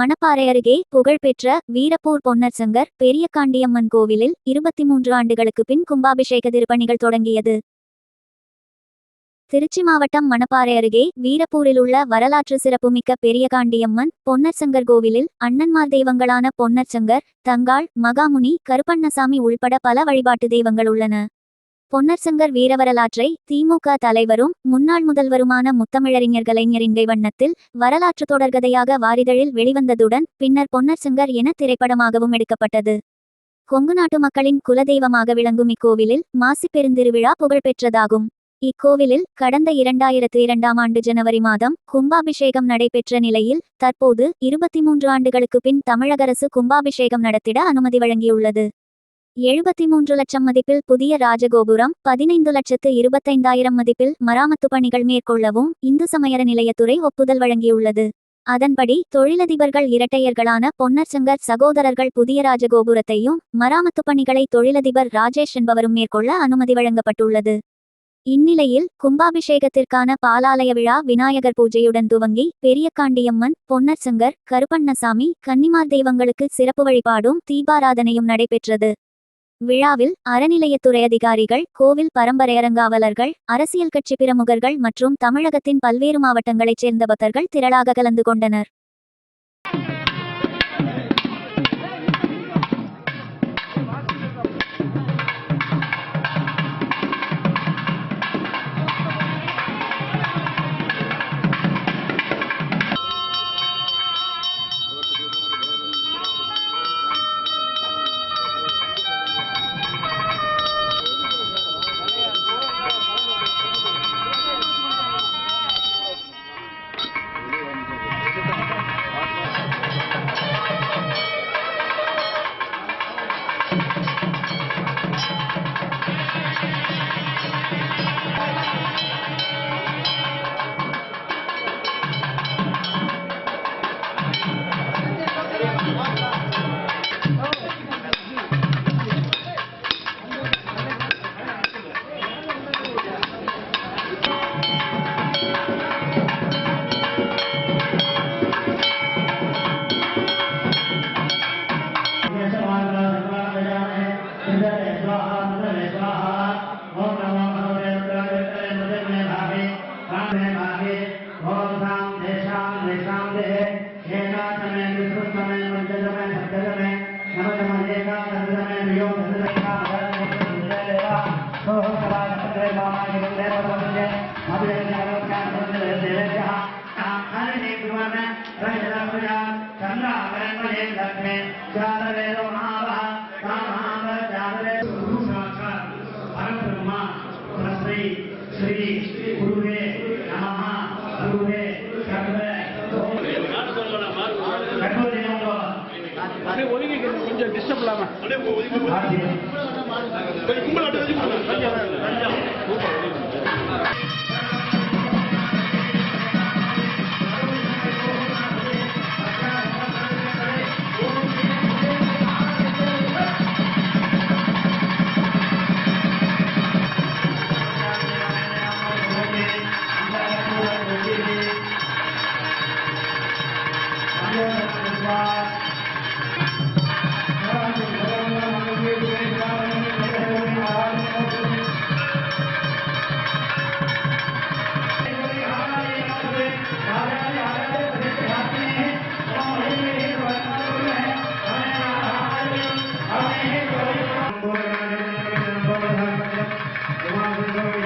மணப்பாறை அருகே புகழ்பெற்ற வீரப்பூர் பொன்னர்சங்கர் பெரியகாண்டியம்மன் கோவிலில் இருபத்தி மூன்று ஆண்டுகளுக்கு பின் கும்பாபிஷேக திருப்பணிகள் தொடங்கியது. திருச்சி மாவட்டம் மணப்பாறை அருகே வீரப்பூரில் உள்ள வரலாற்று சிறப்புமிக்க பெரியகாண்டியம்மன் பொன்னர்சங்கர் கோவிலில் அண்ணன்மார் தெய்வங்களான பொன்னர்சங்கர் தங்காள் மகாமுனி கருப்பண்ணசாமி உள்பட பல வழிபாட்டு தெய்வங்கள் உள்ளன. பொன்னர்சங்கர் வீரவரலாற்றை திமுக தலைவரும் முன்னாள் முதல்வருமான முத்தமிழறிஞர் கலைஞரின் வண்ணத்தில் வரலாற்று தொடர்கதையாக வாரிதழில் வெளிவந்ததுடன் பின்னர் பொன்னர்சங்கர் என திரைப்படமாகவும் எடுக்கப்பட்டது. கொங்கு நாட்டு மக்களின் குலதெய்வமாக விளங்கும் இக்கோவிலில் மாசிப் பெருந்திருவிழா புகழ்பெற்றதாகும். இக்கோவிலில் கடந்த இரண்டாயிரத்து இரண்டாம் ஆண்டு ஜனவரி மாதம் கும்பாபிஷேகம் நடைபெற்ற நிலையில் தற்போது இருபத்தி மூன்று ஆண்டுகளுக்கு பின் தமிழக அரசு கும்பாபிஷேகம் நடத்திட அனுமதி வழங்கியுள்ளது. எழுபத்தி மூன்று லட்சம் மதிப்பில் புதிய ராஜகோபுரம் பதினைந்து லட்சத்து இருபத்தைந்தாயிரம் மதிப்பில் மராமத்து பணிகள் மேற்கொள்ளவும் இந்து சமயர நிலையத்துறை ஒப்புதல் வழங்கியுள்ளது. அதன்படி தொழிலதிபர்கள் இரட்டையர்களான பொன்னர்சங்கர் சகோதரர்கள் புதிய ராஜகோபுரத்தையும் மராமத்து பணிகளை தொழிலதிபர் ராஜேஷ் என்பவரும் மேற்கொள்ள அனுமதி வழங்கப்பட்டுள்ளது. இந்நிலையில் கும்பாபிஷேகத்திற்கான பாலாலய விழா விநாயகர் பூஜையுடன் துவங்கி பெரியகாண்டியம்மன் பொன்னர்சங்கர் கருப்பண்ணசாமி கன்னிமார் தெய்வங்களுக்கு சிறப்பு வழிபாடும் தீபாராதனையும் நடைபெற்றது. விழாவில் அறநிலையத்துறை அதிகாரிகள் கோவில் பரம்பரையரங்காவலர்கள் அரசியல் கட்சி பிரமுகர்கள் மற்றும் தமிழகத்தின் பல்வேறு மாவட்டங்களைச் சேர்ந்த பக்தர்கள் திரளாக கலந்து கொண்டனர். होते हैं येना समय विष्णु समय मध्य समय मध्य समय नम समय येना सद समय वियोग सद रेखा मध्य रेखा तो हो सदा सत्रे बामा के बंदे परमंदे मध्य जागरूक का संदे देवे जहाँ आखाने ने गुरुवार में रज रखजा चंद्र आगरण में जेल रखने चार वेदो महाभा महाभा चार वेदो गुरु साक्षात परम ब्रह्मा परस्त्री श्री, गुरुवे, नमः, गुरुवे सर्वे அப்படியே ஒதுங்கி போங்க. Thank you.